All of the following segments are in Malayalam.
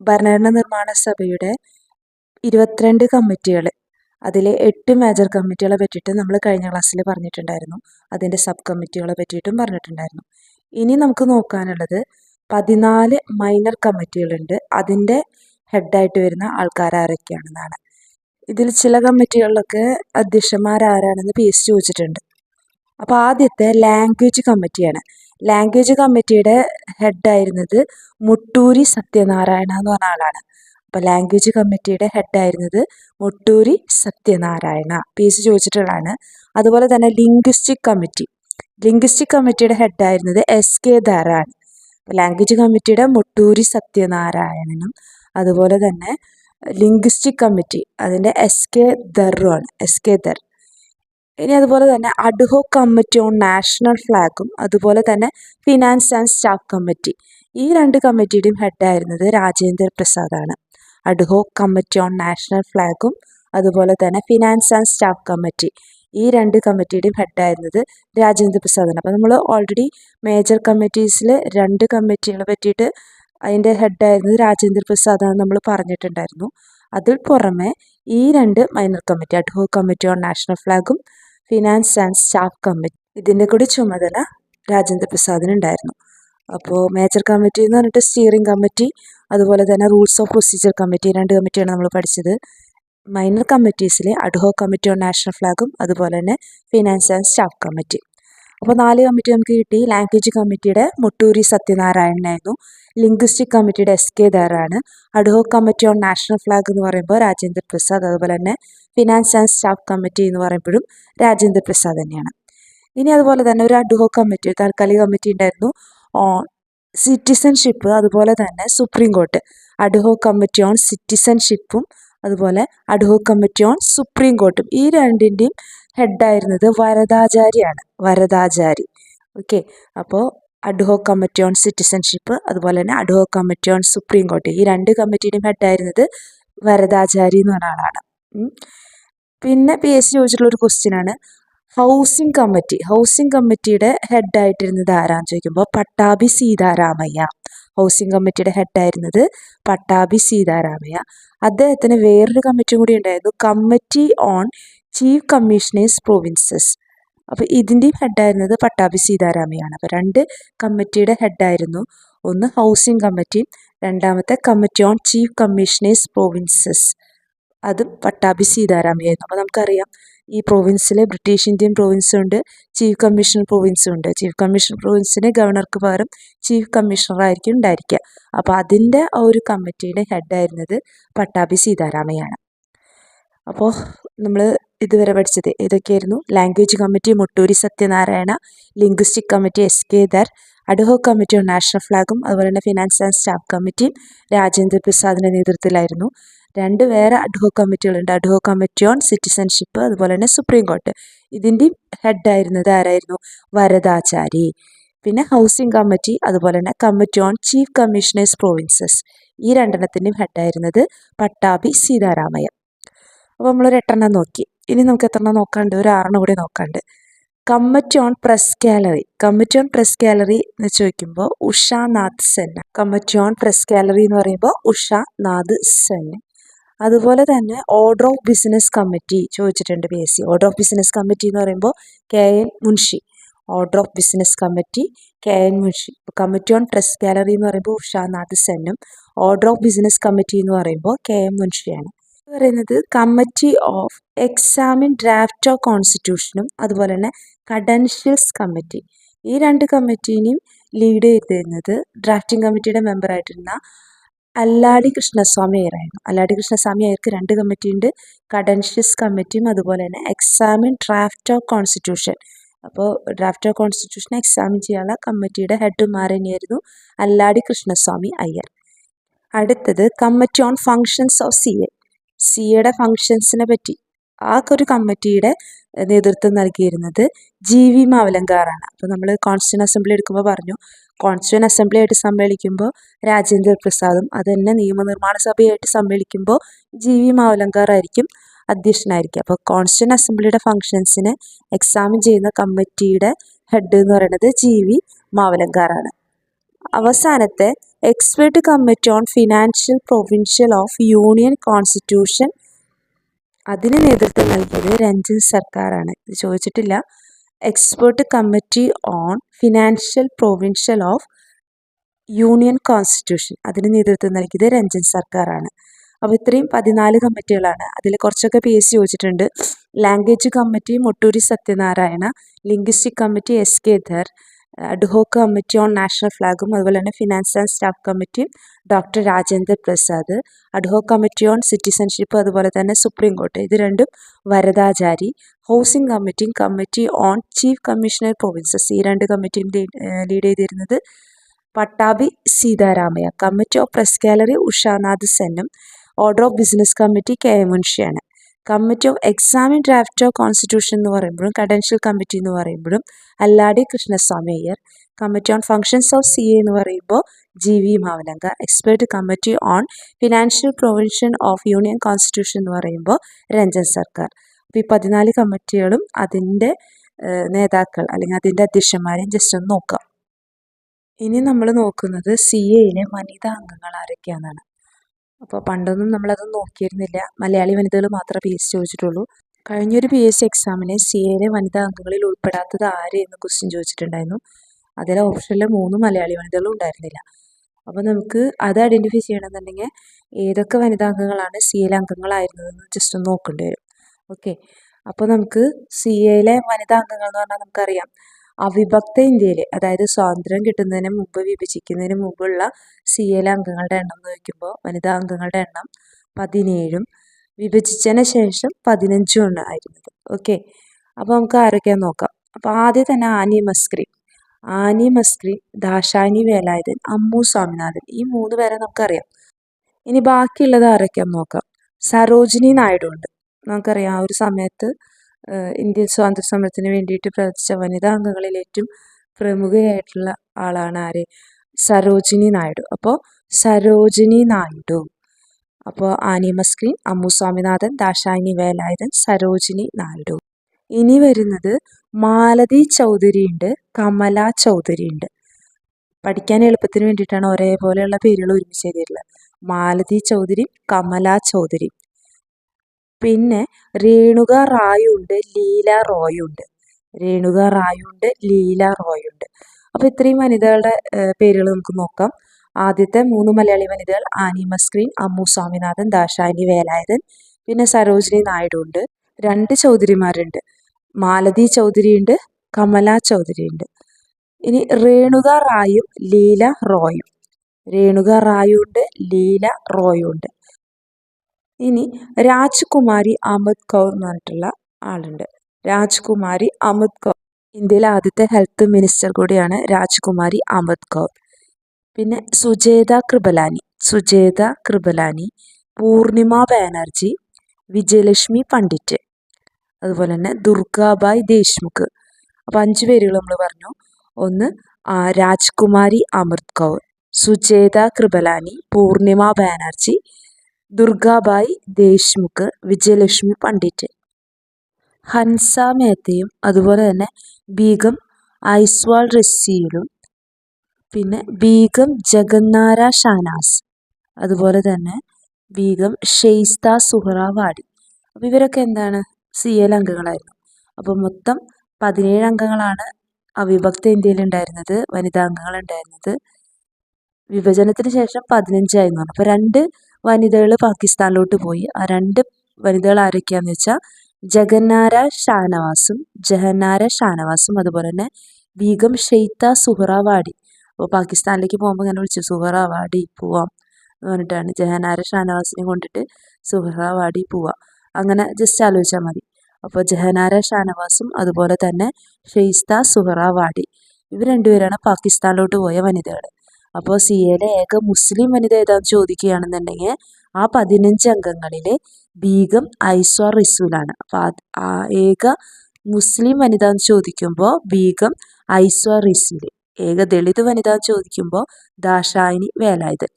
ഭരണഘടന നിർമ്മാണ സഭയുടെ ഇരുപത്തിരണ്ട് കമ്മിറ്റികൾ അതിലെ എട്ട് മേജർ കമ്മിറ്റികളെ പറ്റിയിട്ട് നമ്മൾ കഴിഞ്ഞ ക്ലാസ്സിൽ പറഞ്ഞിട്ടുണ്ടായിരുന്നു. അതിന്റെ സബ് കമ്മിറ്റികളെ പറ്റിയിട്ടും പറഞ്ഞിട്ടുണ്ടായിരുന്നു. ഇനി നമുക്ക് നോക്കാനുള്ളത് പതിനാല് മൈനർ കമ്മിറ്റികളുണ്ട്. അതിന്റെ ഹെഡായിട്ട് വരുന്ന ആൾക്കാർ ആരൊക്കെയാണെന്നാണ്. ഇതിൽ ചില കമ്മിറ്റികളിലൊക്കെ അധ്യക്ഷന്മാരാരാണെന്ന് പി എസ് ചോദിച്ചിട്ടുണ്ട്. അപ്പോൾ ആദ്യത്തെ ലാംഗ്വേജ് കമ്മിറ്റിയാണ്. ലാംഗ്വേജ് കമ്മിറ്റിയുടെ ഹെഡായിരുന്നത് മുട്ടൂരി സത്യനാരായണ എന്ന് പറഞ്ഞ ആളാണ്. അപ്പോൾ ലാംഗ്വേജ് കമ്മിറ്റിയുടെ ഹെഡായിരുന്നത് മുട്ടൂരി സത്യനാരായണ. പി എസ് ചോദിച്ചിട്ടുള്ളതാണ്. അതുപോലെ തന്നെ ലിംഗ്വിസ്റ്റിക് കമ്മിറ്റി ലിംഗ്വിസ്റ്റിക് കമ്മിറ്റിയുടെ ഹെഡായിരുന്നത് എസ് കെ ധാരാണ് ലാംഗ്വേജ് കമ്മിറ്റിയുടെ മുട്ടൂരി സത്യനാരായണനും അതുപോലെ തന്നെ ലിംഗ്വിസ്റ്റിക് കമ്മിറ്റി അതിന്റെ എസ് കെ ദറുമാണ് എസ് കെ ദർ ഇനി അതുപോലെ തന്നെ ad hoc committee on national ഫ്ലാഗും അതുപോലെ തന്നെ ഫിനാൻസ് ആൻഡ് സ്റ്റാഫ് കമ്മിറ്റി. ഈ രണ്ട് കമ്മിറ്റിയുടെയും ഹെഡായിരുന്നത് Rajendra പ്രസാദാണ് ad hoc committee on national ഫ്ലാഗും അതുപോലെ തന്നെ ഫിനാൻസ് ആൻഡ് സ്റ്റാഫ് കമ്മിറ്റി. ഈ രണ്ട് കമ്മിറ്റിയുടെയും ഹെഡായിരുന്നത് രാജേന്ദ്ര പ്രസാദാണ് അപ്പോൾ നമ്മൾ ഓൾറെഡി മേജർ കമ്മിറ്റീസിൽ രണ്ട് കമ്മിറ്റികളെ പറ്റിയിട്ട് അതിന്റെ ഹെഡായിരുന്നത് രാജേന്ദ്ര പ്രസാദാണെന്ന് നമ്മൾ പറഞ്ഞിട്ടുണ്ടായിരുന്നു. അതിൽ പുറമെ ഈ രണ്ട് minor committee ad hoc committee on national ഫ്ലാഗും finance and staff committee ഇതിന്റെ കൂടി ചുമതല രാജേന്ദ്ര പ്രസാദിനുണ്ടായിരുന്നു അപ്പോൾ മേജർ കമ്മിറ്റി എന്ന് പറഞ്ഞിട്ട് സ്റ്റിയറിംഗ് കമ്മിറ്റി അതുപോലെ തന്നെ റൂൾസ് ഓഫ് പ്രൊസീജിയർ കമ്മിറ്റി രണ്ട് കമ്മിറ്റിയാണ് നമ്മൾ പഠിച്ചത്. Minor കമ്മിറ്റീസിലെ ad hoc committee on national ഫ്ലാഗും അതുപോലെ തന്നെ ഫിനാൻസ് ആൻഡ് സ്റ്റാഫ് കമ്മിറ്റി അപ്പോൾ നാല് കമ്മിറ്റി നമുക്ക് കിട്ടി. ലാംഗ്വേജ് കമ്മിറ്റിയുടെ മുട്ടൂരി സത്യനാരായണനായിരുന്നു ലിംഗ്വിസ്റ്റിക് കമ്മിറ്റിയുടെ S K ധാറാണ് ad hoc committee on national flag എന്ന് പറയുമ്പോൾ രാജേന്ദ്ര പ്രസാദ് അതുപോലെ തന്നെ ഫിനാൻസ് ആൻഡ് സ്റ്റാഫ് കമ്മിറ്റി എന്ന് പറയുമ്പോഴും രാജേന്ദ്ര പ്രസാദ് തന്നെയാണ്. ഇനി അതുപോലെ തന്നെ ഒരു അഡ്ഹോക് കമ്മിറ്റി താൽക്കാലിക കമ്മിറ്റി ഉണ്ടായിരുന്നു. ഓൺ സിറ്റിസൺഷിപ്പ് അതുപോലെ തന്നെ supreme court ad hoc committee on സിറ്റിസൺഷിപ്പും അതുപോലെ ad hoc committee on supreme കോർട്ടും ഈ രണ്ടിന്റെയും ഹെഡായിരുന്നത് വരദാചാരിയാണ്. വരദാചാരി. ഓക്കെ. അപ്പോൾ അഡ്ഹോ കമ്മിറ്റി ഓൺ സിറ്റിസൺഷിപ്പ് അതുപോലെ തന്നെ ad hoc committee on supreme court. ഈ രണ്ട് കമ്മിറ്റിയുടെയും ഹെഡായിരുന്നത് വരദാചാരി എന്ന് പറഞ്ഞ ആളാണ്. പിന്നെ പി എസ് സി ചോദിച്ചിട്ടുള്ള ഒരു ക്വസ്റ്റ്യൻ ആണ്. Housing committee. ഹൗസിംഗ് കമ്മിറ്റിയുടെ ഹെഡായിട്ടിരുന്നത് ആരാന്ന് ചോദിക്കുമ്പോൾ പട്ടാഭി സീതാരാമയ്യ. ഹൗസിംഗ് കമ്മിറ്റിയുടെ ഹെഡായിരുന്നത് പട്ടാഭി സീതാരാമയ്യ. അദ്ദേഹത്തിന് വേറൊരു കമ്മിറ്റി കൂടി ഉണ്ടായിരുന്നു. Committee on chief commissioners provinces അപ്പോൾ ഇതിന്റെയും ഹെഡായിരുന്നത് പട്ടാഭി സീതാരാമയാണ്. അപ്പോൾ രണ്ട് കമ്മിറ്റിയുടെ ഹെഡായിരുന്നു ഒന്ന് ഹൗസിംഗ് കമ്മിറ്റി രണ്ടാമത്തെ committee on chief commissioners provinces അതും പട്ടാഭി സീതാരാമയായിരുന്നു. അപ്പോൾ നമുക്കറിയാം ഈ പ്രൊവിൻസിലെ ബ്രിട്ടീഷ് ഇന്ത്യൻ പ്രൊവിൻസും ഉണ്ട് ചീഫ് കമ്മീഷണർ പ്രൊവിൻസും ഉണ്ട്. ചീഫ് കമ്മീഷണർ പ്രൊവിൻസിന് ഗവർണർക്ക് പകരം ചീഫ് കമ്മീഷണർ ആയിരിക്കും ഉണ്ടായിരിക്കുക. അപ്പോൾ അതിന്റെ ആ ഒരു കമ്മിറ്റിയുടെ ഹെഡായിരുന്നത് പട്ടാഭി സീതാരാമയാണ്. അപ്പോൾ നമ്മൾ ഇതുവരെ പഠിച്ചത്. ഏതൊക്കെയായിരുന്നു? Language committee Motturi Satyanarayana linguistic committee S K Dhar ad hoc committee on national ഫ്ലാഗും അതുപോലെ തന്നെ ഫിനാൻസ് ആൻഡ് സ്റ്റാഫ് കമ്മിറ്റിയും രാജേന്ദ്ര പ്രസാദിന്റെ നേതൃത്വത്തിലായിരുന്നു. രണ്ട് വേറെ ad hoc കമ്മിറ്റികളുണ്ട് ad hoc committee on citizenship അതുപോലെ തന്നെ സുപ്രീം കോർട്ട് ഇതിന്റെയും ഹെഡായിരുന്നത് ആരായിരുന്നു? വരദാചാരി. പിന്നെ ഹൗസിംഗ് കമ്മിറ്റി അതുപോലെ തന്നെ committee on chief commissioners provinces ഈ രണ്ടെണ്ണത്തിന്റെയും ഹെഡായിരുന്നത് പട്ടാഭി സീതാരാമയ്യ. അപ്പോൾ നമ്മളൊരു എട്ടെണ്ണം നോക്കി. ഇനി നമുക്ക് എത്രണ്ണം നോക്കാണ്ട്? ഒരു ആറെണ്ണം കൂടി നോക്കാണ്ട്. Committee on press gallery committee on press gallery എന്ന് ചോദിക്കുമ്പോൾ Usha Nath Sen. Committee on press gallery എന്ന് പറയുമ്പോൾ ഉഷ നാഥ് സെൻ. അതുപോലെ തന്നെ ഓർഡർ ഓഫ് ബിസിനസ് കമ്മിറ്റി ചോദിച്ചിട്ടുണ്ട് P S C. Order of business committee എന്ന് പറയുമ്പോൾ K N Munshi. Order of business committee K N Munshi. Committee on press gallery എന്ന് പറയുമ്പോൾ ഉഷാനാഥ് സെന്നും ഓർഡർ ഓഫ് ബിസിനസ് കമ്മിറ്റി എന്ന് പറയുമ്പോൾ കെ എം മുൻഷിയാണ്. പറയുന്നത് committee of examine draft of കോൺസ്റ്റിറ്റ്യൂഷനും അതുപോലെ തന്നെ കഡൻഷ്യൽസ് കമ്മിറ്റി. ഈ രണ്ട് കമ്മിറ്റീനെയും ലീഡ് ചെയ്തിരുന്നത് ഡ്രാഫ്റ്റിംഗ് കമ്മിറ്റിയുടെ മെമ്പറായിട്ടിരുന്ന അല്ലാടി കൃഷ്ണസ്വാമി അയ്യറായിരുന്നു. അല്ലാടി കൃഷ്ണസ്വാമി അയ്യർക്ക് രണ്ട് കമ്മിറ്റിയുണ്ട് കഡൻഷ്യസ് കമ്മിറ്റിയും അതുപോലെ തന്നെ എക്സാമിൻ ഡ്രാഫ്റ്റ് ഓഫ് കോൺസ്റ്റിറ്റ്യൂഷൻ. അപ്പോൾ ഡ്രാഫ്റ്റ് ഓഫ് കോൺസ്റ്റിറ്റ്യൂഷൻ എക്സാമിൻ ചെയ്യാനുള്ള കമ്മിറ്റിയുടെ ഹെഡുമാർ തന്നെയായിരുന്നു അല്ലാടി കൃഷ്ണസ്വാമി അയ്യർ. അടുത്തത് committee on functions of C A. C എയുടെ ഫങ്ഷൻസിനെ പറ്റി ആ ഒരു കമ്മിറ്റിയുടെ നേതൃത്വം നൽകിയിരുന്നത് ജി വി മാവലങ്കാറാണ്. അപ്പോൾ നമ്മൾ കോൺസ്റ്റിറ്റ്യൂൺ അസംബ്ലി എടുക്കുമ്പോൾ പറഞ്ഞു കോൺസ്റ്റിറ്റ്യൂൺ അസംബ്ലി ആയിട്ട് സമ്മേളിക്കുമ്പോൾ രാജേന്ദ്ര പ്രസാദും അത് തന്നെ നിയമനിർമ്മാണ സഭയായിട്ട് സമ്മേളിക്കുമ്പോൾ ജി വി മാവലങ്കാറായിരിക്കും അധ്യക്ഷനായിരിക്കും അപ്പോൾ കോൺസ്റ്റിറ്റ്യൂൺ അസംബ്ലിയുടെ ഫങ്ഷൻസിന് എക്സാമിൻ ചെയ്യുന്ന കമ്മിറ്റിയുടെ ഹെഡ് എന്ന് പറയുന്നത് ജി വി മാവലങ്കാറാണ്. അവസാനത്തെ expert committee on financial provincial of union constitution അതിന് നേതൃത്വം നൽകിയത് രഞ്ജൻ സർക്കാരാണ്. ഇത് ചോദിച്ചിട്ടില്ല. Expert committee on financial provincial of union constitution അതിന് നേതൃത്വം നൽകിയത് രഞ്ജൻ സർക്കാരാണ്. അപ്പോൾ ഇത്രയും പതിനാല് കമ്മിറ്റികളാണ്. അതിൽ കുറച്ചൊക്കെ പി എസ് സി ചോദിച്ചിട്ടുണ്ട്. Language committee Motturi Satyanarayana linguistic committee S K Dhar ad hoc committee on national ഫ്ലാഗും അതുപോലെ തന്നെ ഫിനാൻസ് ആൻഡ് സ്റ്റാഫ് കമ്മിറ്റിയും doctor Rajendra Prasad ad hoc committee on citizenship അതുപോലെ തന്നെ സുപ്രീം കോർട്ട് ഇത് രണ്ടും വരദാചാരി. ഹൗസിംഗ് കമ്മിറ്റിയും committee on chief commissioner provinces ഈ രണ്ട് കമ്മിറ്റിയും ലീഡ് ചെയ്തിരുന്നത് Pattabhi Sitaramayya. Committee of press gallery Ushanath സെന്നും. Order of business committee K M മുൻഷിയാണ്. Committee of examine draft of constitution എന്ന് പറയുമ്പോഴും കഡൻഷ്യൽ കമ്മിറ്റി എന്ന് പറയുമ്പോഴും Alladi Krishnaswamy Iyer committee on functions of C A എന്ന് പറയുമ്പോൾ G V Mavalankar expert committee on financial provision of union constitution എന്ന് പറയുമ്പോൾ രഞ്ജൻ സർക്കാർ. അപ്പോൾ ഈ പതിനാല് കമ്മിറ്റികളും അതിന്റെ നേതാക്കൾ അല്ലെങ്കിൽ അതിന്റെ അധ്യക്ഷന്മാരെയും ജസ്റ്റ് ഒന്ന് നോക്കാം. ഇനി നമ്മൾ നോക്കുന്നത് സി എയിലെ വനിതാ അംഗങ്ങൾ ആരൊക്കെയാണെന്നാണ്. അപ്പോൾ പണ്ടൊന്നും നമ്മളത് നോക്കിയിരുന്നില്ല. മലയാളി വനിതകൾ മാത്രമേ പി എസ് ചോദിച്ചിട്ടുള്ളൂ. കഴിഞ്ഞൊരു പി എസ് സി എക്സാമിന് സി എയിലെ വനിതാ അംഗങ്ങളിൽ ഉൾപ്പെടാത്തത് ആര് എന്ന് ക്വസ്റ്റ്യൻ ചോദിച്ചിട്ടുണ്ടായിരുന്നു. അതിലെ ഓപ്ഷനിൽ മൂന്ന് മലയാളി വനിതകളും ഉണ്ടായിരുന്നില്ല. അപ്പോൾ നമുക്ക് അത് ഐഡന്റിഫൈ ചെയ്യണമെന്നുണ്ടെങ്കിൽ ഏതൊക്കെ വനിതാ അംഗങ്ങളാണ് സി എയിലെ അംഗങ്ങളായിരുന്നതെന്ന് ജസ്റ്റ് ഒന്ന് നോക്കേണ്ടി വരും. ഓക്കെ അപ്പോൾ നമുക്ക് സി എയിലെ വനിതാ അംഗങ്ങൾ എന്ന് പറഞ്ഞാൽ നമുക്കറിയാം. അവിഭക്ത ഇന്ത്യയിൽ അതായത് സ്വാതന്ത്ര്യം കിട്ടുന്നതിന് മുമ്പ് വിഭജിക്കുന്നതിന് മുമ്പുള്ള സി എൽ അംഗങ്ങളുടെ എണ്ണം എന്ന് വയ്ക്കുമ്പോൾ വനിതാ അംഗങ്ങളുടെ എണ്ണം പതിനേഴും വിഭജിച്ചതിന് ശേഷം പതിനഞ്ചും ആണ് ആയിരുന്നത്. ഓക്കെ അപ്പോൾ നമുക്ക് ആരൊക്കെ നോക്കാം. അപ്പോൾ ആദ്യം തന്നെ ആനി മസ്ക്രി. ആനി മസ്ക്രി ദാശാനി വേലായുധൻ അമ്മു സ്വാമിനാഥൻ. ഈ മൂന്ന് പേരെ നമുക്കറിയാം. ഇനി ബാക്കിയുള്ളത് ആരൊക്കെയാന്ന് നോക്കാം. സരോജിനി നായിഡു ഉണ്ട്. നമുക്കറിയാം ആ ഒരു സമയത്ത് ഇന്ത്യൻ സ്വാതന്ത്ര്യ സമരത്തിന് വേണ്ടിയിട്ട് പ്രവർത്തിച്ച വനിതാ അംഗങ്ങളിൽ ഏറ്റവും പ്രമുഖയായിട്ടുള്ള ആളാണ് ആര്? സരോജിനി നായിഡു. അപ്പോൾ സരോജിനി നായിഡു. അപ്പോൾ ആനി മസ്ക്രീൻ അമ്മു സ്വാമിനാഥൻ ദാശാനി വേലായുധൻ സരോജിനി നായിഡു. ഇനി വരുന്നത് മാലതി ചൗധരി ഉണ്ട് കമല ചൗധരി ഉണ്ട് പഠിക്കാൻ എളുപ്പത്തിന് വേണ്ടിയിട്ടാണ് ഒരേപോലെയുള്ള പേരുകൾ ഒരുമിച്ച് എഴുതിയിട്ടുള്ളത്. മാലതി ചൗധരി കമല ചൗധരി പിന്നെ രേണുക റായുണ്ട് ലീല റോയുണ്ട്. രേണുക റായുണ്ട് ലീല റോയുണ്ട്. അപ്പോൾ ഇത്രയും വനിതകളുടെ പേരുകൾ നമുക്ക് നോക്കാം. ആദ്യത്തെ മൂന്ന് മലയാളി വനിതകൾ ആനി മസ്ക്രീൻ അമ്മു സ്വാമിനാഥൻ ദാശാനി വേലായുധൻ പിന്നെ സരോജിനി നായിഡു ഉണ്ട് രണ്ട് ചൗധരിമാരുണ്ട്. മാലതി ചൗധരി ഉണ്ട് കമല ചൗധരി ഉണ്ട് ഇനി രേണുക റായും ലീല റോയും. രേണുക റായും ഉണ്ട് ലീല റോയും ഉണ്ട് ഇനി രാജ്കുമാരി അമിത് കൗർ എന്ന് പറഞ്ഞിട്ടുള്ള ആളുണ്ട്. രാജ്കുമാരി അമിത് കൗർ ഇന്ത്യയിലെ ആദ്യത്തെ ഹെൽത്ത് മിനിസ്റ്റർ കൂടിയാണ് രാജ്കുമാരി അമിത് കൗർ. പിന്നെ സുജേത കൃപലാനി സുജേത കൃപലാനി പൂർണിമ ബാനർജി വിജയലക്ഷ്മി പണ്ഡിറ്റ് അതുപോലെ തന്നെ ദുർഗാബായ് ദേശ്മുഖ്. അപ്പോൾ അഞ്ച് പേരുകൾ നമ്മൾ പറഞ്ഞു. ഒന്ന് രാജ്കുമാരി അമൃത് കൗർ സുജേത കൃപലാനി പൂർണിമ ബാനർജി ദുർഗാബായ് ദേശ്മുഖ് വിജയലക്ഷ്മി പണ്ഡിറ്റ്. ഹൻസ മേത്തയും അതുപോലെ തന്നെ ബീഗം ഐസ്വാൾ റസിയിലും പിന്നെ ബീഗം ജഗന്നാര ഷാനാസ് അതുപോലെ തന്നെ ബീഗം ഷെയ്സ്ത സുഹ്റാവാടി. അപ്പോൾ ഇവരൊക്കെ എന്താണ്? സി എൽ അംഗങ്ങളായിരുന്നു. അപ്പോൾ മൊത്തം പതിനേഴ് അംഗങ്ങളാണ് അവിഭക്ത ഇന്ത്യയിൽ ഉണ്ടായിരുന്നത് വനിതാ അംഗങ്ങൾ ഉണ്ടായിരുന്നത് വിഭജനത്തിന് ശേഷം പതിനഞ്ചായിരുന്നു അപ്പോൾ രണ്ട് വനിതകൾ പാകിസ്ഥാനിലോട്ട് പോയി. ആ രണ്ട് വനിതകൾ ആരൊക്കെയാണെന്ന് വെച്ചാൽ ജഗന്നാര ഷാനവാസും ജഹന്നാര ഷാനവാസും അതുപോലെ തന്നെ ബീഗം ഷെയ്ത്ത സുഹറാവാടി. അപ്പോൾ പാകിസ്ഥാനിലേക്ക് പോകുമ്പോൾ ഇങ്ങനെ വിളിച്ചു സുഹറാവാടി പോവാം എന്ന് പറഞ്ഞിട്ടാണ് ജഹനാര ഷാനവാസിനെ കൊണ്ടിട്ട് സുഹറാവാടി പോവാം. അങ്ങനെ ജസ്റ്റ് ആലോചിച്ചാൽ മതി. അപ്പോൾ ജഹനാര ഷാനവാസും അതുപോലെ തന്നെ ഷെയ്സ്ത സുഹറാവാടി ഇവർ രണ്ടുപേരാണ് പാകിസ്ഥാനിലോട്ട് പോയ വനിതകൾ അപ്പോൾ സി എയിലെ ഏക മുസ്ലിം വനിത ഏതാന്ന് ചോദിക്കുകയാണെന്നുണ്ടെങ്കിൽ ആ പതിനഞ്ച് അംഗങ്ങളിൽ ബീഗം ഐസ്വാർ റിസൂലാണ്. അപ്പോൾ ആ ഏക മുസ്ലിം വനിത എന്ന് ചോദിക്കുമ്പോൾ ബീഗം ഐസ്വാർ റിസൂൽ ഏക ദളിത് വനിത എന്ന് ചോദിക്കുമ്പോൾ ദാഷായിനി വേലായുധൻ.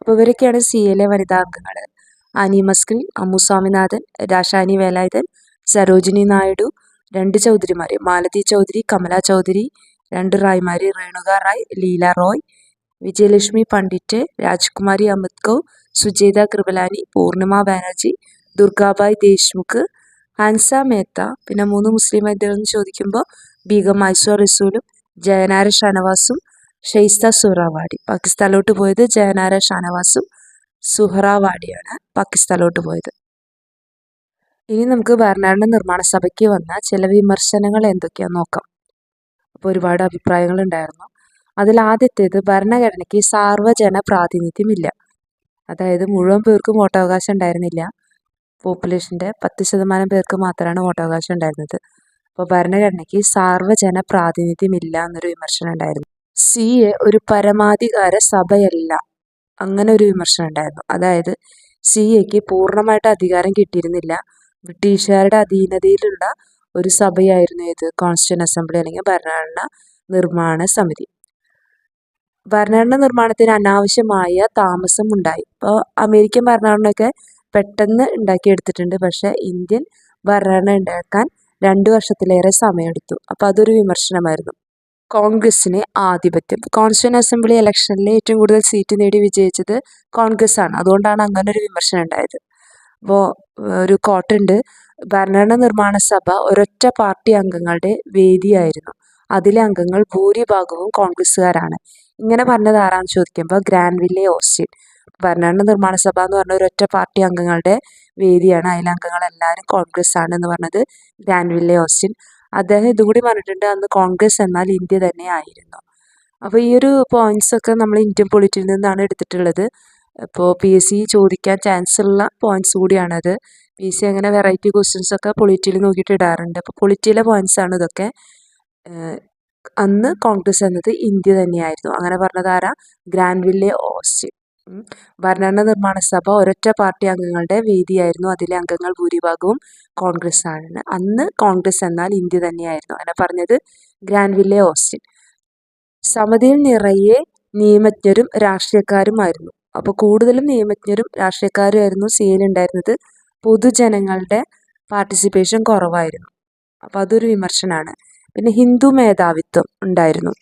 അപ്പോൾ ഇവരൊക്കെയാണ് സി എയിലെ വനിതാ അംഗങ്ങൾ അനി അമ്മുസ്വാമിനാഥൻ അമ്മു സ്വാമിനാഥൻ ദാഷാനി വേലായുധൻ സരോജിനി നായിഡു രണ്ട് ചൗധരിമാർ മാലതി ചൗധരി കമല ചൗധരി രണ്ട് റായ്മാർ രേണുക റായ് ലീല റോയ് വിജയലക്ഷ്മി പണ്ഡിറ്റ് രാജ്കുമാരി അമിത് കൗർ സുജേത കൃപലാനി പൂർണിമ ബാനർജി ദുർഗാബായ് ദേശ്മുഖ് ഹൻസ മേത്ത. പിന്നെ മൂന്ന് മുസ്ലിം വനിതകളെന്ന് ചോദിക്കുമ്പോൾ ബീഗം മൈസൂർ റസൂലും ജയനാര ഷാനവാസും ഷെയ്സ്ത സുഹ്റാവാഡി പാകിസ്ഥാനിലോട്ട് പോയത് ജയനാര ഷാനവാസും സുഹ്റാവാഡിയാണ് പാകിസ്ഥാനിലോട്ട് പോയത്. ഇനി നമുക്ക് ഭരണഘടന നിർമ്മാണ സഭയ്ക്ക് വന്ന ചില വിമർശനങ്ങൾ എന്തൊക്കെയാണെന്ന് നോക്കാം. അപ്പോൾ ഒരുപാട് അഭിപ്രായങ്ങൾ ഉണ്ടായിരുന്നു. അതിൽ ആദ്യത്തേത് ഭരണഘടനയ്ക്ക് സാർവജന പ്രാതിനിധ്യമില്ല അതായത് മുഴുവൻ പേർക്കും വോട്ടവകാശം ഉണ്ടായിരുന്നില്ല. പോപ്പുലേഷന്റെ പത്ത് ശതമാനം പേർക്ക് മാത്രമാണ് വോട്ടവകാശം ഉണ്ടായിരുന്നത്. അപ്പോൾ ഭരണഘടനയ്ക്ക് സാർവജന പ്രാതിനിധ്യമില്ല എന്നൊരു വിമർശനം ഉണ്ടായിരുന്നു. സി എ ഒരു പരമാധികാര സഭയല്ല അങ്ങനെ ഒരു വിമർശനം ഉണ്ടായിരുന്നു. അതായത് സി എക്ക് പൂർണമായിട്ട് അധികാരം കിട്ടിയിരുന്നില്ല. ബ്രിട്ടീഷുകാരുടെ അധീനതയിലുള്ള ഒരു സഭയായിരുന്നു ഇത്. കോൺസ്റ്റിറ്റ്യൂൺ അസംബ്ലി അല്ലെങ്കിൽ ഭരണഘടന നിർമ്മാണ സമിതി. ഭരണഘടന നിർമ്മാണത്തിന് അനാവശ്യമായ താമസം ഉണ്ടായി. ഇപ്പോൾ അമേരിക്കൻ ഭരണഘടനയൊക്കെ പെട്ടെന്ന് ഉണ്ടാക്കിയെടുത്തിട്ടുണ്ട്. പക്ഷേ ഇന്ത്യൻ ഭരണഘടന ഉണ്ടാക്കാൻ രണ്ടു വർഷത്തിലേറെ സമയമെടുത്തു. അപ്പോൾ അതൊരു വിമർശനമായിരുന്നു. കോൺഗ്രസിന് ആധിപത്യം. കോൺസ്റ്റിറ്റ്യൂൺ അസംബ്ലി ഇലക്ഷനിൽ ഏറ്റവും കൂടുതൽ സീറ്റ് നേടി വിജയിച്ചത് കോൺഗ്രസ് ആണ് അതുകൊണ്ടാണ് അങ്ങനെ ഒരു വിമർശനം ഉണ്ടായത്. അപ്പോൾ ഒരു കോട്ടുണ്ട് ഭരണഘടന നിർമ്മാണ സഭ ഒരൊറ്റ പാർട്ടി അംഗങ്ങളുടെ വേദിയായിരുന്നു. അതിലെ അംഗങ്ങൾ ഭൂരിഭാഗവും കോൺഗ്രസ്സുകാരാണ്. ഇങ്ങനെ പറഞ്ഞത് ആരാന്ന് ചോദിക്കുമ്പോൾ ഗ്രാൻവില്ലെ ഓസ്റ്റിൻ. ഭരണഘടന നിർമ്മാണ സഭ എന്ന് പറഞ്ഞ ഒരൊറ്റ പാർട്ടി അംഗങ്ങളുടെ വേദിയാണ്. അതിലെ അംഗങ്ങൾ എല്ലാവരും കോൺഗ്രസ് ആണ് എന്ന് പറഞ്ഞത് ഗ്രാൻവില്ലെ ഓസ്റ്റിൻ. അദ്ദേഹം ഇതുകൂടി പറഞ്ഞിട്ടുണ്ട് അന്ന് കോൺഗ്രസ് എന്നാൽ ഇന്ത്യ തന്നെ ആയിരുന്നു. അപ്പോൾ ഈ ഒരു പോയിന്റ്സ് ഒക്കെ നമ്മൾ ഇന്ത്യൻ പൊളിറ്റിയിൽ നിന്നാണ് എടുത്തിട്ടുള്ളത്. അപ്പോൾ പി എസ് സി ചോദിക്കാൻ ചാൻസ് ഉള്ള പോയിന്റ്സ് കൂടിയാണത്. പി എസ് സി അങ്ങനെ വെറൈറ്റി ക്വസ്റ്റ്യൻസ് ഒക്കെ പൊളിറ്റിയിൽ നോക്കിയിട്ട് ഇടാറുണ്ട്. അപ്പോൾ പൊളിറ്റിയിലെ പോയിന്റ്സ് ആണ് ഇതൊക്കെ. അന്ന് കോൺഗ്രസ് എന്നത് ഇന്ത്യ തന്നെയായിരുന്നു. അങ്ങനെ പറഞ്ഞത് ആരാ? ഗ്രാൻവില്ലെ ഓസ്റ്റിൻ ഭരണഘടന നിർമ്മാണ സഭ ഒരൊറ്റ പാർട്ടി അംഗങ്ങളുടെ വേദിയായിരുന്നു. അതിലെ അംഗങ്ങൾ ഭൂരിഭാഗവും കോൺഗ്രസ് ആണ് അന്ന് കോൺഗ്രസ് എന്നാൽ ഇന്ത്യ തന്നെയായിരുന്നു. അങ്ങനെ പറഞ്ഞത് ഗ്രാൻവില്ലെ ഓസ്റ്റിൻ സമിതിയിൽ നിറയെ നിയമജ്ഞരും രാഷ്ട്രീയക്കാരുമായിരുന്നു. അപ്പോൾ കൂടുതലും നിയമജ്ഞരും രാഷ്ട്രീയക്കാരുമായിരുന്നു സി ഉണ്ടായിരുന്നത്. പൊതുജനങ്ങളുടെ പാർട്ടിസിപ്പേഷൻ കുറവായിരുന്നു. അപ്പോൾ അതൊരു വിമർശനമാണ് പിന്നെ ഹിന്ദു മേധാവിത്വം ഉണ്ടായിരുന്നു.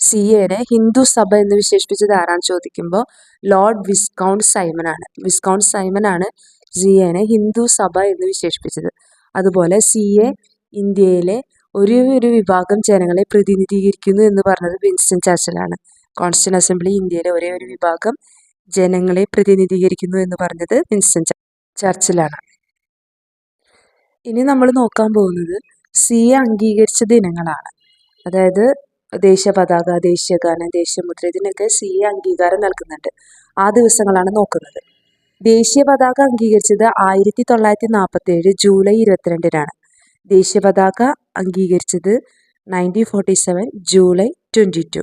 സി എനെ ഹിന്ദു സഭ എന്ന് വിശേഷിപ്പിച്ചത് ആരാന്ന് ചോദിക്കുമ്പോൾ ലോർഡ് വിസ്കൗണ്ട് സൈമൺ ആണ്. വിസ്കൗണ്ട് സൈമൺ ആണ് സി എനെ ഹിന്ദു സഭ എന്ന് വിശേഷിപ്പിച്ചത്. അതുപോലെ സി എ ഇന്ത്യയിലെ ഒരു ഒരു വിഭാഗം ജനങ്ങളെ പ്രതിനിധീകരിക്കുന്നു എന്ന് പറഞ്ഞത് വിൻസ്റ്റൺ ചർച്ചിലാണ് കോൺസ്റ്റന്റ് അസംബ്ലി ഇന്ത്യയിലെ ഒരേ ഒരു വിഭാഗം ജനങ്ങളെ പ്രതിനിധീകരിക്കുന്നു എന്ന് പറഞ്ഞത് വിൻസ്റ്റൺ ചർച്ചിലാണ്. ഇനി നമ്മൾ നോക്കാൻ പോകുന്നത് സി എ അംഗീകരിച്ച ദിനങ്ങളാണ്. അതായത് ദേശീയ പതാക ദേശീയഗാനം ദേശീയമുദ്ര ഇതിനൊക്കെ സി എ അംഗീകാരം നൽകുന്നുണ്ട്. ആ ദിവസങ്ങളാണ് നോക്കുന്നത്. ദേശീയ പതാക അംഗീകരിച്ചത് ആയിരത്തി തൊള്ളായിരത്തി നാൽപ്പത്തി ഏഴ് ജൂലൈ ഇരുപത്തിരണ്ടിനാണ്. ദേശീയ പതാക അംഗീകരിച്ചത് nineteen forty seven July twenty two.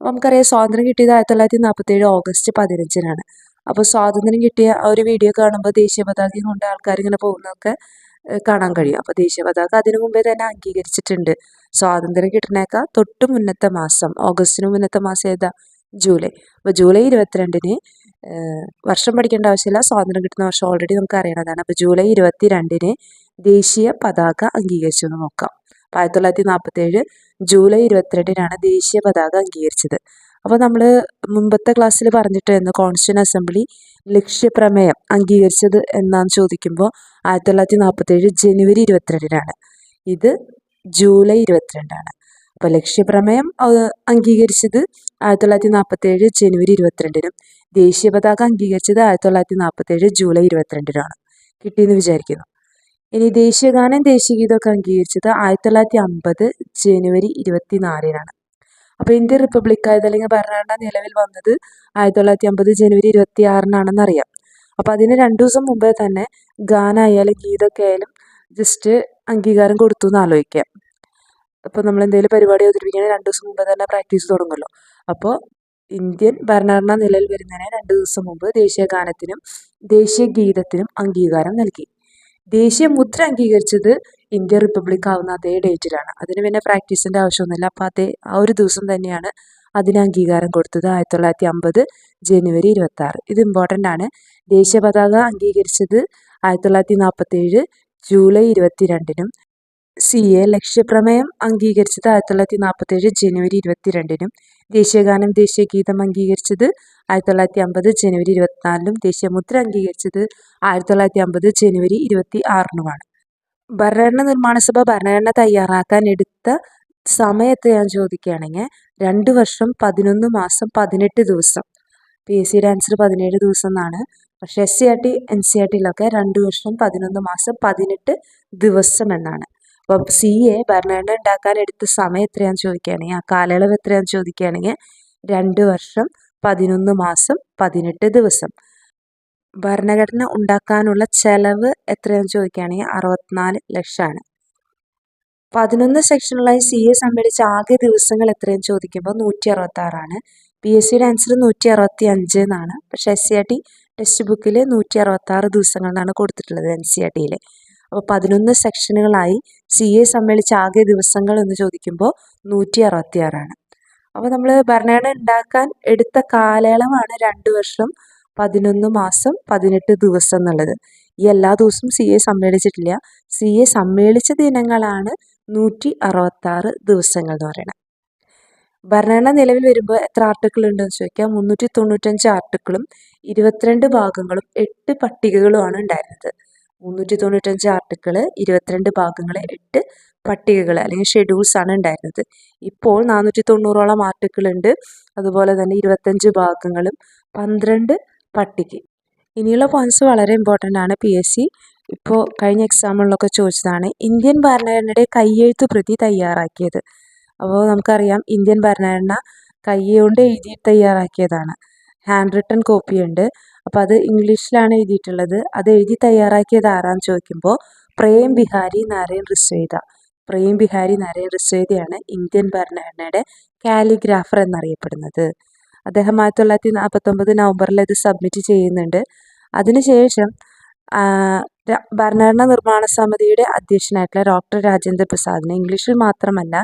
നമുക്കറിയാം സ്വാതന്ത്ര്യം കിട്ടിയത് ആയിരത്തി തൊള്ളായിരത്തി നാൽപ്പത്തി ഏഴ് ഓഗസ്റ്റ് പതിനഞ്ചിനാണ്. അപ്പോൾ സ്വാതന്ത്ര്യം കിട്ടിയ ഒരു വീഡിയോ കാണുമ്പോൾ ദേശീയ പതാകയും കൊണ്ട് ആൾക്കാർ ഇങ്ങനെ പോകുന്നതൊക്കെ കാണാൻ കഴിയും. അപ്പോൾ ദേശീയ പതാക അതിനു മുമ്പേ തന്നെ അംഗീകരിച്ചിട്ടുണ്ട്. സ്വാതന്ത്ര്യം കിട്ടണേക്കാൾ തൊട്ട് മുന്നത്തെ മാസം ഓഗസ്റ്റിന് മുന്നത്തെ മാസം ഏതാ? ജൂലൈ. അപ്പോൾ ജൂലൈ ഇരുപത്തിരണ്ടിന് വർഷം പഠിക്കേണ്ട ആവശ്യമില്ല. സ്വാതന്ത്ര്യം കിട്ടുന്ന വർഷം ഓൾറെഡി നമുക്ക് അറിയണതാണ്. അപ്പോൾ ജൂലൈ ഇരുപത്തി രണ്ടിന് ദേശീയ പതാക അംഗീകരിച്ചു എന്ന് നോക്കാം. ആയിരത്തി തൊള്ളായിരത്തി നാൽപ്പത്തി ഏഴ് ജൂലൈ ഇരുപത്തിരണ്ടിനാണ് ദേശീയ പതാക അംഗീകരിച്ചത്. അപ്പോൾ നമ്മൾ മുമ്പത്തെ ക്ലാസ്സിൽ പറഞ്ഞിട്ടായിരുന്നു കോൺസ്റ്റിറ്റ്യൂൺ അസംബ്ലി ലക്ഷ്യപ്രമേയം അംഗീകരിച്ചത് എന്നാന്ന് ചോദിക്കുമ്പോൾ ആയിരത്തി തൊള്ളായിരത്തി നാൽപ്പത്തി ഏഴ് ജനുവരി ഇരുപത്തിരണ്ടിനാണ്. ഇത് ജൂലൈ ഇരുപത്തിരണ്ടാണ്. അപ്പോൾ ലക്ഷ്യപ്രമേയം അംഗീകരിച്ചത് ആയിരത്തി തൊള്ളായിരത്തി നാൽപ്പത്തി ഏഴ് ജനുവരി ഇരുപത്തിരണ്ടിനും ദേശീയ പതാക അംഗീകരിച്ചത് ആയിരത്തി തൊള്ളായിരത്തി നാൽപ്പത്തി ഏഴ് ജൂലൈ ഇരുപത്തിരണ്ടിനാണ് കിട്ടിയെന്ന് വിചാരിക്കുന്നു. ഇനി ദേശീയഗാനം ദേശീയഗീതമൊക്കെ അംഗീകരിച്ചത് ആയിരത്തി തൊള്ളായിരത്തി അമ്പത് ജനുവരി ഇരുപത്തി നാലിനാണ് അപ്പോൾ ഇന്ത്യൻ റിപ്പബ്ലിക് ആയത് അല്ലെങ്കിൽ ഭരണഘടന നിലവിൽ വന്നത് ആയിരത്തി തൊള്ളായിരത്തി അമ്പത് ജനുവരി ഇരുപത്തി ആറിനാണെന്ന് അറിയാം അപ്പോൾ അതിന് രണ്ടു ദിവസം മുമ്പേ തന്നെ ഗാനായാലും ഗീതൊക്കെ ആയാലും ജസ്റ്റ് അംഗീകാരം കൊടുത്തു എന്ന് ആലോചിക്കാം. അപ്പോൾ നമ്മൾ എന്തെങ്കിലും പരിപാടി അവതരിപ്പിക്കണേ രണ്ട് ദിവസം മുമ്പേ തന്നെ പ്രാക്ടീസ് തുടങ്ങുമല്ലോ. അപ്പോൾ ഇന്ത്യൻ ഭരണഘടന നിലയിൽ വരുന്നതിന് രണ്ട് ദിവസം മുമ്പ് ദേശീയ ഗാനത്തിനും ദേശീയ ഗീതത്തിനും അംഗീകാരം നൽകി. ദേശീയ മുദ്ര അംഗീകരിച്ചത് ഇന്ത്യ റിപ്പബ്ലിക് ആവുന്ന അതേ ഡേറ്റിലാണ് അതിന് പിന്നെ പ്രാക്ടീസിന്റെ ആവശ്യമൊന്നുമില്ല. അപ്പോൾ അതേ ആ ഒരു ദിവസം തന്നെയാണ് അതിന് അംഗീകാരം കൊടുത്തത് ആയിരത്തി തൊള്ളായിരത്തി അമ്പത് ജനുവരി ഇരുപത്തി ആറ് ഇത് ഇമ്പോർട്ടന്റ് ആണ്. ദേശീയ പതാക അംഗീകരിച്ചത് ആയിരത്തി തൊള്ളായിരത്തി നാൽപ്പത്തി ഏഴ് ജൂലൈ ഇരുപത്തി രണ്ടിനും സി എ ലക്ഷ്യപ്രമേയം അംഗീകരിച്ചത് ആയിരത്തി തൊള്ളായിരത്തി നാൽപ്പത്തേഴ് ജനുവരി ഇരുപത്തിരണ്ടിനും ദേശീയഗാനം ദേശീയഗീതം അംഗീകരിച്ചത് ആയിരത്തി തൊള്ളായിരത്തി അമ്പത് ജനുവരി ഇരുപത്തിനാലിനും ദേശീയ മുദ്ര അംഗീകരിച്ചത് ആയിരത്തി തൊള്ളായിരത്തി അമ്പത് ജനുവരി ഇരുപത്തി ആറിനുമാണ് ഭരണഘടന നിർമ്മാണ സഭ ഭരണഘടന തയ്യാറാക്കാൻ എടുത്ത സമയത്ത് ഞാൻ ചോദിക്കുകയാണെങ്കിൽ രണ്ട് വർഷം പതിനൊന്ന് മാസം പതിനെട്ട് ദിവസം. പി എസ് സിയുടെ ആൻസർ പതിനേഴ് ദിവസം എന്നാണ്. പക്ഷേ S C R T N C R ടിയിലൊക്കെ രണ്ട് വർഷം പതിനൊന്ന് മാസം പതിനെട്ട് ദിവസം എന്നാണ്. അപ്പം സി എ ഭരണഘടന ഉണ്ടാക്കാൻ എടുത്ത സമയം എത്രയാണെന്ന് ചോദിക്കുകയാണെങ്കിൽ ആ കാലയളവ് എത്രയാണെന്ന് ചോദിക്കുകയാണെങ്കിൽ രണ്ട് വർഷം പതിനൊന്ന് മാസം പതിനെട്ട് ദിവസം. ഭരണഘടന ഉണ്ടാക്കാനുള്ള ചെലവ് എത്രയെന്ന് ചോദിക്കുകയാണെങ്കിൽ അറുപത്തിനാല് ലക്ഷമാണ്. പതിനൊന്ന് സെക്ഷനുകളായി സി എ സംബന്ധിച്ച ആകെ ദിവസങ്ങൾ എത്രയെന്ന് ചോദിക്കുമ്പോൾ നൂറ്റി അറുപത്തി ആറാണ് പി എസ് സിയുടെ ആൻസർ നൂറ്റി അറുപത്തി അഞ്ച് എന്നാണ്. പക്ഷേ S C R T text ബുക്കിൽ നൂറ്റി അറുപത്തി ആറ് ദിവസങ്ങൾ എന്നാണ് കൊടുത്തിട്ടുള്ളത് എൻ സി ആർ ടിയിൽ അപ്പോൾ പതിനൊന്ന് സെക്ഷനുകളായി സി എ സമ്മേളിച്ച ആകെ ദിവസങ്ങൾ എന്ന് ചോദിക്കുമ്പോൾ നൂറ്റി അറുപത്തി ആറാണ് അപ്പോൾ നമ്മൾ ഭരണഘടന ഉണ്ടാക്കാൻ എടുത്ത കാലയളവാണ് രണ്ട് വർഷം. പതിനൊന്ന് മാസം പതിനെട്ട് ദിവസം എന്നുള്ളത്. ഈ എല്ലാ ദിവസവും സി എ സമ്മേളിച്ചിട്ടില്ല. സി എ സമ്മേളിച്ച ദിനങ്ങളാണ് നൂറ്റി അറുപത്താറ് ദിവസങ്ങൾ എന്ന് പറയുന്നത്. ഭരണഘടന നിലവിൽ വരുമ്പോൾ എത്ര ആർട്ടിക്കിൾ ഉണ്ടെന്ന് ചോദിക്കാം. മുന്നൂറ്റി തൊണ്ണൂറ്റഞ്ച് ആർട്ടിക്കിളും ഇരുപത്തിരണ്ട് ഭാഗങ്ങളും എട്ട് പട്ടികകളുമാണ് ഉണ്ടായിരുന്നത്. മുന്നൂറ്റി തൊണ്ണൂറ്റഞ്ച് ആർട്ടിക്കിൾ ഇരുപത്തിരണ്ട് ഭാഗങ്ങൾ എട്ട് പട്ടികകൾ അല്ലെങ്കിൽ ഷെഡ്യൂൾസ് ആണ് ഉണ്ടായിരുന്നത്. ഇപ്പോൾ നാനൂറ്റി തൊണ്ണൂറോളം ആർട്ടിക്കിൾ ഉണ്ട്. അതുപോലെ തന്നെ ഇരുപത്തഞ്ച് ഭാഗങ്ങളും പന്ത്രണ്ട് പട്ടിക ഇനിയുള്ള പോയിന്റ്സ് വളരെ ഇമ്പോർട്ടന്റ് ആണ് പി എസ് സി ഇപ്പോൾ കഴിഞ്ഞ എക്സാമുകളിലൊക്കെ ചോദിച്ചതാണ് ഇന്ത്യൻ ഭരണഘടനയുടെ കയ്യെഴുത്ത് പ്രതി തയ്യാറാക്കിയത്. അപ്പോൾ നമുക്കറിയാം ഇന്ത്യൻ ഭരണഘടന കൈകൊണ്ട് എഴുതി തയ്യാറാക്കിയതാണ്. ഹാൻഡ് റിട്ടൺ കോപ്പി ഉണ്ട്. അപ്പോൾ അത് ഇംഗ്ലീഷിലാണ് എഴുതിയിട്ടുള്ളത്. അത് എഴുതി തയ്യാറാക്കിയത് ആരാന്ന് ചോദിക്കുമ്പോൾ പ്രേം ബിഹാരി നരേൻ റിസ്വേദ. പ്രേം ബിഹാരി നരേൻ റിസ്വേദയാണ് ഇന്ത്യൻ ഭരണഘടനയുടെ കാലിഗ്രാഫർ എന്നറിയപ്പെടുന്നത്. അദ്ദേഹം ആയിരത്തി തൊള്ളായിരത്തി നാൽപ്പത്തൊമ്പത് നവംബറിൽ ഇത് സബ്മിറ്റ് ചെയ്യുന്നുണ്ട്. അതിനുശേഷം ഭരണഘടനാ നിർമ്മാണ സമിതിയുടെ അധ്യക്ഷനായിട്ടുള്ള ഡോക്ടർ രാജേന്ദ്ര പ്രസാദിന് ഇംഗ്ലീഷിൽ മാത്രമല്ല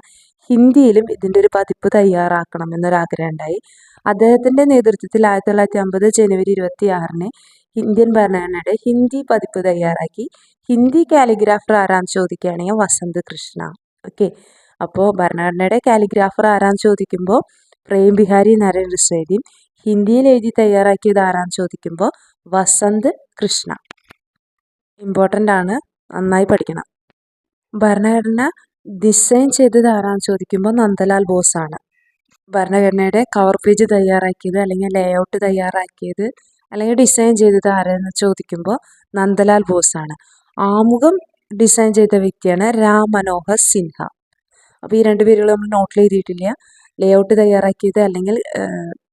ഹിന്ദിയിലും ഇതിന്റെ ഒരു പതിപ്പ് തയ്യാറാക്കണം എന്നൊരാഗ്രഹം ഉണ്ടായി. അദ്ദേഹത്തിന്റെ നേതൃത്വത്തിൽ ആയിരത്തി തൊള്ളായിരത്തി അമ്പത് ജനുവരി ഇരുപത്തി ആറിന് ഇന്ത്യൻ ഭരണഘടനയുടെ ഹിന്ദി പതിപ്പ് തയ്യാറാക്കി. ഹിന്ദി കാലിഗ്രാഫർ ആരാന്ന് ചോദിക്കുകയാണെങ്കിൽ വസന്ത് കൃഷ്ണ. ഓക്കെ. അപ്പോൾ ഭരണഘടനയുടെ കാലിഗ്രാഫർ ആരാന്ന് ചോദിക്കുമ്പോൾ പ്രേം ബിഹാരി നരൻ റിസൈഡിൻ ഹിന്ദിയിൽ എഴുതി തയ്യാറാക്കിയത് ആരാന്ന് ചോദിക്കുമ്പോൾ വസന്ത് കൃഷ്ണ. ഇമ്പോർട്ടന്റ് ആണ്. നന്നായി പഠിക്കണം. ഭരണഘടന ഡിസൈൻ ചെയ്തത് ആരാന്ന് ചോദിക്കുമ്പോൾ നന്ദലാൽ ബോസ് ആണ് ഭരണഘടനയുടെ കവർ പേജ് തയ്യാറാക്കിയത് അല്ലെങ്കിൽ ലേഔട്ട് തയ്യാറാക്കിയത് അല്ലെങ്കിൽ ഡിസൈൻ ചെയ്തത് ആരെന്ന് ചോദിക്കുമ്പോൾ നന്ദലാൽ ബോസ് ആണ് ആമുഖം ഡിസൈൻ ചെയ്ത വ്യക്തിയാണ് രാം മനോഹർ സിൻഹ. അപ്പോൾ ഈ രണ്ട് പേരുകൾ നമ്മൾ നോട്ടിൽ എഴുതിയിട്ടില്ല. ലേ ഔട്ട് തയ്യാറാക്കിയത് അല്ലെങ്കിൽ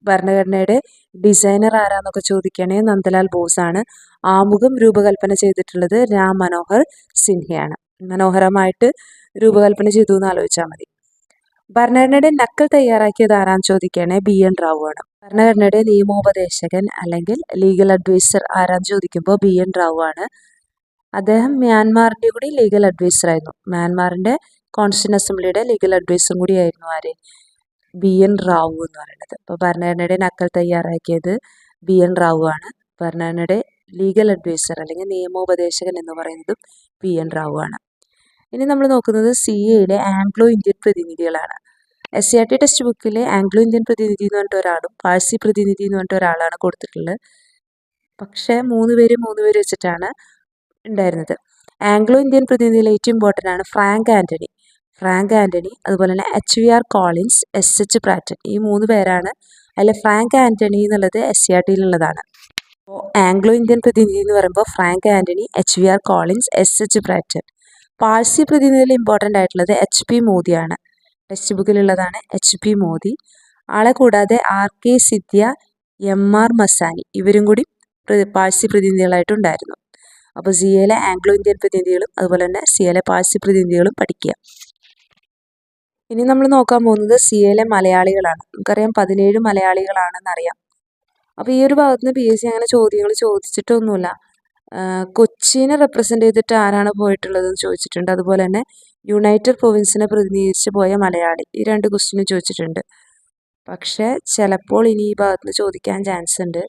ഭരണഘടനയുടെ ഡിസൈനർ ആരാന്നൊക്കെ ചോദിക്കുകയാണെങ്കിൽ നന്ദലാൽ ബോസാണ്. ആമുഖം രൂപകൽപ്പന ചെയ്തിട്ടുള്ളത് രാം മനോഹർ സിൻഹയാണ്. മനോഹരമായിട്ട് രൂപകൽപ്പന ചെയ്തു എന്ന് ആലോചിച്ചാൽ മതി. ഭരണഘടനയുടെ നക്കൽ തയ്യാറാക്കിയത് ആരാന്ന് ചോദിക്കുകയാണെങ്കിൽ ബി എൻ റാവു ആണ് ഭരണഘടനയുടെ നിയമോപദേശകൻ അല്ലെങ്കിൽ ലീഗൽ അഡ്വൈസർ ആരാന്ന് ചോദിക്കുമ്പോൾ ബി എൻ റാവു ആണ് അദ്ദേഹം മ്യാൻമാറിന്റെ കൂടി ലീഗൽ അഡ്വൈസർ ആയിരുന്നു. മ്യാൻമാറിന്റെ കോൺസ്റ്റിറ്റ്യൂൺ അസംബ്ലിയുടെ ലീഗൽ അഡ്വൈസറും കൂടി ആയിരുന്നു ആര്? ബി എൻ റാവു എന്ന് പറയുന്നത്. അപ്പോൾ ഭരണഘടനയുടെ നക്കൽ തയ്യാറാക്കിയത് ബി എൻ റാവു ആണ്. ഭരണഘടനയുടെ ലീഗൽ അഡ്വൈസർ അല്ലെങ്കിൽ നിയമോപദേശകൻ എന്ന് പറയുന്നതും പി എൻ റാവു ആണ്. ഇനി നമ്മൾ നോക്കുന്നത് സി എയിലെ Anglo Indian പ്രതിനിധികളാണ്. S C R T text ബുക്കിലെ ആംഗ്ലോ ഇന്ത്യൻ പ്രതിനിധി എന്ന് പറഞ്ഞിട്ട് ഒരാളും പാഴ്സി പ്രതിനിധി എന്ന് പറഞ്ഞിട്ട് ഒരാളാണ് കൊടുത്തിട്ടുള്ളത്. പക്ഷേ മൂന്ന് പേര് മൂന്ന് പേര് വെച്ചിട്ടാണ് ഉണ്ടായിരുന്നത്. ആംഗ്ലോ ഇന്ത്യൻ പ്രതിനിധിയിൽ ഏറ്റവും ഇമ്പോർട്ടന്റ് ആണ് ഫ്രാങ്ക് ആന്റണി ഫ്രാങ്ക് ആന്റണി അതുപോലെ തന്നെ H V R Collins S H Prater ഈ മൂന്ന് പേരാണ് അതിൽ ഫ്രാങ്ക് ആന്റണി എന്നുള്ളത് എസ് സി ആർ ടിയിലുള്ളതാണ് അപ്പോൾ ആംഗ്ലോ ഇന്ത്യൻ പ്രതിനിധി എന്ന് പറയുമ്പോൾ Frank Anthony H V R Collins S H Prater Parsi പ്രതിനിധിയിൽ important ആയിട്ടുള്ളത് എച്ച് പി മോദിയാണ്. ടെക്സ്റ്റ് ബുക്കിലുള്ളതാണ് എച്ച് പി മോദി. ആളെ കൂടാതെ R K Sidhwa M R Masani ഇവരും കൂടി പാഴ്സി പ്രതിനിധികളായിട്ടുണ്ടായിരുന്നു. അപ്പോൾ സി എയിലെ ആംഗ്ലോ ഇന്ത്യൻ പ്രതിനിധികളും അതുപോലെ തന്നെ സി എയിലെ പാഴ്സി പ്രതിനിധികളും പഠിക്കുക. ഇനി നമ്മൾ നോക്കാൻ പോകുന്നത് സി എയിലെ മലയാളികളാണ്. നമുക്കറിയാം പതിനേഴ് മലയാളികളാണെന്നറിയാം. അപ്പോൾ ഈ ഒരു ഭാഗത്ത് നിന്ന് പി എസ് സി അങ്ങനെ ചോദ്യങ്ങൾ ചോദിച്ചിട്ടൊന്നുമില്ല. കൊച്ചിനെ റെപ്രസെന്റ് ചെയ്തിട്ട് ആരാണ് പോയിട്ടുള്ളതെന്ന് ചോദിച്ചിട്ടുണ്ട്. അതുപോലെ തന്നെ യുണൈറ്റഡ് പ്രൊവിൻസിനെ പ്രതിനിധീകരിച്ച് പോയ മലയാളി ഈ രണ്ട് ക്വസ്റ്റിനും ചോദിച്ചിട്ടുണ്ട്. പക്ഷേ ചിലപ്പോൾ ഇനി ഈ ഭാഗത്ത് നിന്ന് ചോദിക്കാൻ ചാൻസ് ഉണ്ട്.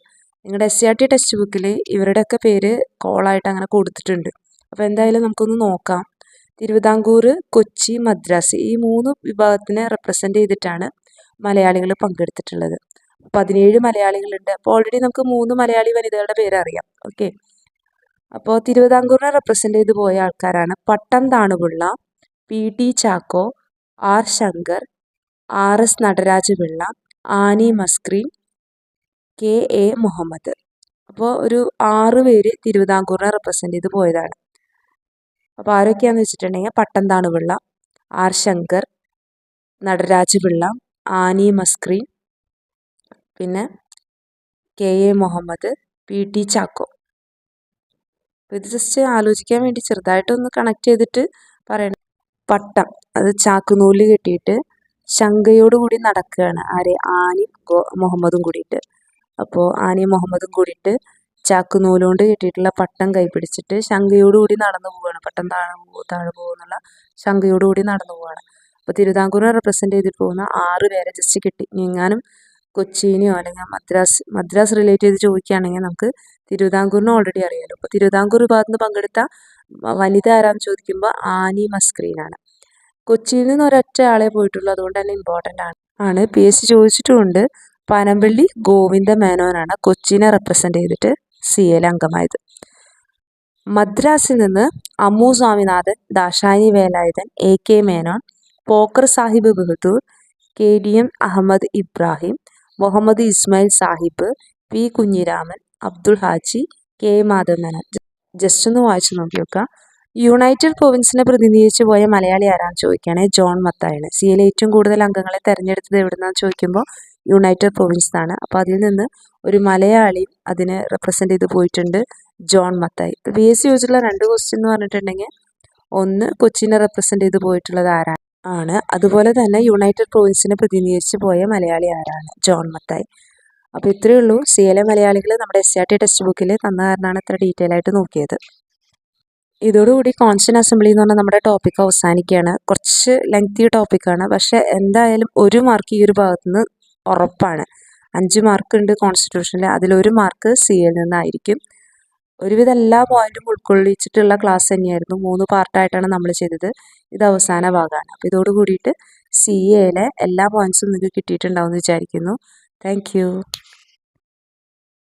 നിങ്ങളുടെ S C R T text ബുക്കിൽ ഇവരുടെയൊക്കെ പേര് കോളായിട്ട് അങ്ങനെ കൊടുത്തിട്ടുണ്ട്. അപ്പോൾ എന്തായാലും നമുക്കൊന്ന് നോക്കാം. തിരുവിതാംകൂർ കൊച്ചി മദ്രാസ് ഈ മൂന്ന് വിഭാഗത്തിനെ റെപ്രസെന്റ് ചെയ്തിട്ടാണ് മലയാളികൾ പങ്കെടുത്തിട്ടുള്ളത്. പതിനേഴ് മലയാളികളുണ്ട്. അപ്പോൾ ഓൾറെഡി നമുക്ക് മൂന്ന് മലയാളി വനിതകളുടെ പേര് അറിയാം ഓക്കെ അപ്പോൾ തിരുവിതാംകൂറിനെ റെപ്രസെന്റ് ചെയ്ത് പോയ ആൾക്കാരാണ് Pattom Thanu Pillai P. T. Chacko R. Sankar R. S. Nataraja Pillai Annie Mascarene K. A. Muhammad. അപ്പോൾ ഒരു ആറ് പേര് തിരുവിതാംകൂറിനെ റെപ്രസെന്റ് ചെയ്ത് പോയതാണ്. അപ്പോൾ ആരൊക്കെയാന്ന് വെച്ചിട്ടുണ്ടെങ്കിൽ പട്ടം പിള്ള ആർ ശങ്കർ നടരാജ പിള്ള ആനി മസ്ക്രീൻ പിന്നെ K A Muhammad P T Chacko. ഇത് ജസ്റ്റ് ആലോചിക്കാൻ വേണ്ടി ചെറുതായിട്ടൊന്ന് കണക്ട് ചെയ്തിട്ട് പറയണം. പട്ടം അത് ചാക്കുനൂൽ കെട്ടിയിട്ട് ശങ്കയോടുകൂടി നടക്കുകയാണ് ആരെ? ആനി മുഹമ്മദും കൂടിയിട്ട്. അപ്പോൾ ആനി മുഹമ്മദും കൂടിയിട്ട് ചാക്ക് നൂലുകൊണ്ട് കെട്ടിയിട്ടുള്ള പട്ടം കൈപിടിച്ചിട്ട് ശങ്കയോടുകൂടി നടന്നു പോവുകയാണ് പട്ടം താഴെ പോകും താഴെ പോകുന്നുള്ള ശങ്കയോടുകൂടി നടന്നു പോവുകയാണ് അപ്പോൾ തിരുവിതാംകൂറിനെ റെപ്രസെന്റ് ചെയ്തിട്ട് പോകുന്ന ആറ് പേരെ ജസ്റ്റ് കിട്ടി. എങ്ങാനും കൊച്ചിനെയോ അല്ലെങ്കിൽ മദ്രാസ് മദ്രാസ് റിലേറ്റ് ചെയ്ത് ചോദിക്കുകയാണെങ്കിൽ നമുക്ക് തിരുവിതാംകൂറിനെ ഓൾറെഡി അറിയാലോ. അപ്പോൾ തിരുവിതാംകൂർ ഭാഗത്ത് നിന്ന് പങ്കെടുത്ത വനിത ആരാന്ന് ചോദിക്കുമ്പോൾ ആനി മസ്ക്രീനാണ് കൊച്ചിയിൽ നിന്ന് ഒരൊറ്റ ആളെ പോയിട്ടുള്ളൂ. അതുകൊണ്ട് തന്നെ ഇമ്പോർട്ടന്റ് ആണ്. ആണ്. പി എസ് സി ചോദിച്ചിട്ടുമുണ്ട്. പനമ്പള്ളി ഗോവിന്ദ മേനോനാണ് കൊച്ചിനെ റെപ്രസെന്റ് ചെയ്തിട്ട്. സി എൽ അംഗമായത് മദ്രാസിൽ നിന്ന് Ammu Swaminathan Dakshayani Velayudhan A K Menon Pocker Sahib Bahadur K D M Ahmed Ibrahim Muhammad Ismail Sahib P Kunhiraman Abdul Haji K Madhavan. Menon just ഒന്ന് വായിച്ചു നോക്കി നോക്കുക യുണൈറ്റഡ് പ്രൊവിൻസിനെ പ്രതിനിധീകരിച്ച് പോയ മലയാളി ആരാന്ന് ചോദിക്കുകയാണെങ്കിൽ ജോൺ മത്തായാണ്. സി എൽ ഏറ്റവും കൂടുതൽ അംഗങ്ങളെ തെരഞ്ഞെടുത്തത് എവിടുന്നാന്ന് ചോദിക്കുമ്പോൾ യുണൈറ്റഡ് പ്രൊവിൻസ് ആണ് അപ്പോൾ അതിൽ നിന്ന് ഒരു മലയാളി അതിനെ റെപ്രസെന്റ് ചെയ്ത് പോയിട്ടുണ്ട് John Mathai. B S C ചോദിച്ചിട്ടുള്ള രണ്ട് ക്വസ്റ്റ്യൻ എന്ന് പറഞ്ഞിട്ടുണ്ടെങ്കിൽ ഒന്ന് കൊച്ചിനെ റെപ്രസെന്റ് ചെയ്ത് പോയിട്ടുള്ളത് ആരാണ്? ആണ്. അതുപോലെ തന്നെ യുണൈറ്റഡ് പ്രൊവിൻസിനെ പ്രതിനിധീകരിച്ച് പോയ മലയാളി ആരാണ്? ജോൺ മത്തായി. അപ്പോൾ ഇത്രയേ ഉള്ളൂ. സി എൽ എ മലയാളികൾ നമ്മുടെ എസ് ആർ ടി ടെക്സ്റ്റ് ബുക്കിൽ തന്ന കാരണമാണ് ഇത്ര ഡീറ്റെയിൽ ആയിട്ട് നോക്കിയത്. ഇതോടുകൂടി കോൺസ്റ്റന്റ് അസംബ്ലി എന്ന് പറഞ്ഞാൽ നമ്മുടെ ടോപ്പിക് അവസാനിക്കുകയാണ്. കുറച്ച് ലെങ്തി ടോപ്പിക്കാണ് പക്ഷേ എന്തായാലും ഒരു മാർക്ക് ഈ ഒരു ഭാഗത്തുനിന്ന് ഉറപ്പാണ്. അഞ്ച് മാർക്ക് ഉണ്ട് കോൺസ്റ്റിറ്റ്യൂഷനിൽ അതിലൊരു മാർക്ക് സി എൽ നിന്നായിരിക്കും. ഒരുവിധം എല്ലാ പോയിന്റും ഉൾക്കൊള്ളിച്ചിട്ടുള്ള ക്ലാസ് തന്നെയായിരുന്നു. മൂന്ന് പാർട്ടായിട്ടാണ് നമ്മൾ ചെയ്തത്. ഇത് അവസാന ഭാഗമാണ്. അപ്പോൾ ഇതോട് കൂടിയിട്ട് സി എയിലെ എല്ലാ പോയിന്റ്സും നിങ്ങൾക്ക് കിട്ടിയിട്ടുണ്ടാവും എന്ന് വിചാരിക്കുന്നു. താങ്ക്